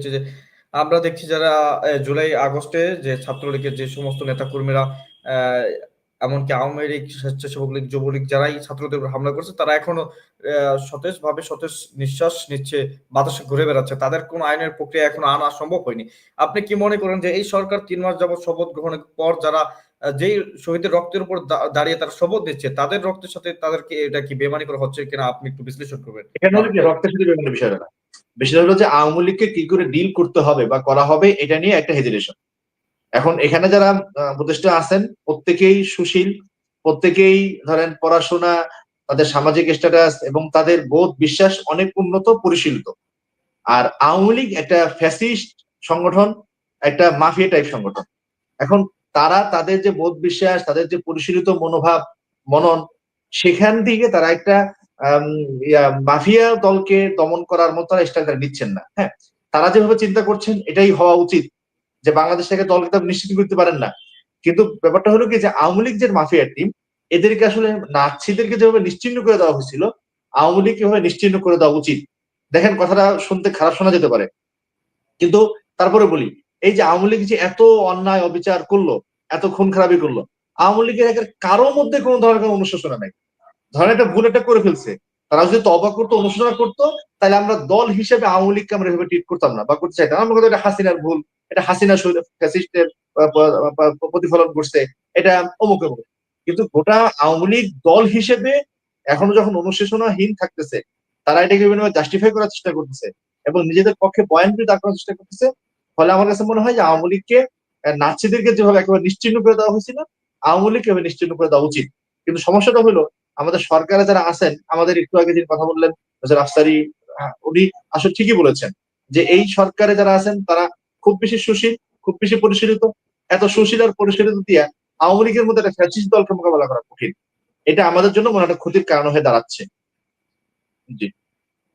হচ্ছে যে আমরা দেখছি যারা জুলাই, আগস্টে যে ছাত্রলীগের যে সমস্ত নেতাকর্মীরা এমনকি আওয়ামী লীগ স্বেচ্ছাসেবক লীগ যুবলীগ যারাই ছাত্রদের হামলা করছে, তারা এখনও সতেজ ভাবে সতেজ নিঃশ্বাস নিচ্ছে, বাতাসে ঘুরে বেড়াচ্ছে। তাদের কোন আইনের প্রক্রিয়া এখনও আনা সম্ভব হয়নি। আপনি কি মনে করেন যে এই সরকার তিন মাস যাবত শপথ গ্রহণের পর যারা যেই শহীদের রক্তের উপর দাঁড়িয়ে তারা শপথ দিচ্ছে তাদের রক্তের সাথে তাদেরকে এটা কি বেমানি করা হচ্ছে কিনা, আপনি একটু বিশ্লেষণ করবেন। এখানে রক্তের সাথে বিষয়টা বিষয়টা হলো যে আওয়ামী লীগকে কি করে ডিল করতে হবে বা করা হবে, এটা নিয়ে একটা হেজিটেশন এখন এখানে যারা উপদেষ্টা আছেন, প্রত্যেকেই সুশীল, প্রত্যেকেই ধরেন পড়াশোনা, তাদের সামাজিক স্ট্যাটাস এবং তাদের বোধ বিশ্বাস অনেক উন্নত, পরিশীলিত। আর আওয়ামী লীগ একটা ফ্যাসিস্ট সংগঠন, একটা মাফিয়া টাইপ সংগঠন। এখন তারা তাদের যে বোধ বিশ্বাস, তাদের যে পরিশীলিত মনোভাব, মনন, সেখান থেকে তারা একটা মাফিয়া দলকে দমন করার মতো তারা নিচ্ছেন না। হ্যাঁ তারা যেভাবে চিন্তা করছেন, এটাই হওয়া উচিত যে বাংলাদেশ থেকে দলকে তো আপনি নিশ্চিত করতে পারেন না। কিন্তু ব্যাপারটা হলো কি যে, আওয়ামী লীগ যে মাফিয়া টিম এদেরকে আসলে নাৎসিদেরকে যেভাবে নিশ্চিহ্ন করে দেওয়া হয়েছিল, আওয়ামী লীগ এভাবে নিশ্চিহ্ন করে দেওয়া উচিত। দেখেন, কথাটা শুনতে খারাপ শোনা যেতে পারে। কিন্তু তারপরে বলি, এই যে আওয়ামী লীগ যে এত অন্যায় অবিচার করল, এত খুন খারাপি করল, আওয়ামী লীগের কারও মধ্যে কোনো ধরনের কোনো অনুশোচনা নাই। ধরেন একটা ভুল একটা করে ফেলছে। তারা যদি তবা করতো অনুশোচনা করতো তাহলে আমরা দল হিসেবে আওয়ামী লীগকে আমরা এভাবে ট্রিট করতাম না বা করতে চাইতাম আমরা কথা এটা হাসিনার ভুল এটা হাসিনা ফ্যাসিস্টের প্রতিফলন করছে এটা অমুক অমুক কিন্তু গোটা আওয়ামী লীগ দল হিসেবে এখনও যখন অনুশোচনাহীন থাকতেছে তারা এটাকে বিভিন্ন জাস্টিফাই করার চেষ্টা করতেছে এবং নিজেদের পক্ষে বয়ান দাঁড় করার চেষ্টা করতেছে। ফলে আমার কাছে মনে হয় যে আওয়ামী লীগকে আহ, নাৎসিদেরকে যেভাবে একেবারে নিশ্চিহ্ন করে দেওয়া হয়েছিল আওয়ামী লীগকে এভাবে নিশ্চিহ্ন করে দেওয়া উচিত। কিন্তু সমস্যাটা হলো আমাদের সরকারে যারা আছেন, আমাদের একটু আগে যিনি কথা বললেন আফসারি উনি আসলে ঠিকই বলেছেন যে এই সরকারে যারা আছেন, তারা খুব বেশি সুশীল, খুব বেশি পরিশীলিত, এত সুশীল আর পরিশীলিত দিয়ে আওয়ামী লীগের মধ্যে একটা ফ্যাসিস্ট দলকে মোকাবেলা করা কঠিন। এটা আমাদের জন্য মনে একটা ক্ষতির কারণ হয়ে দাঁড়াচ্ছে। জি।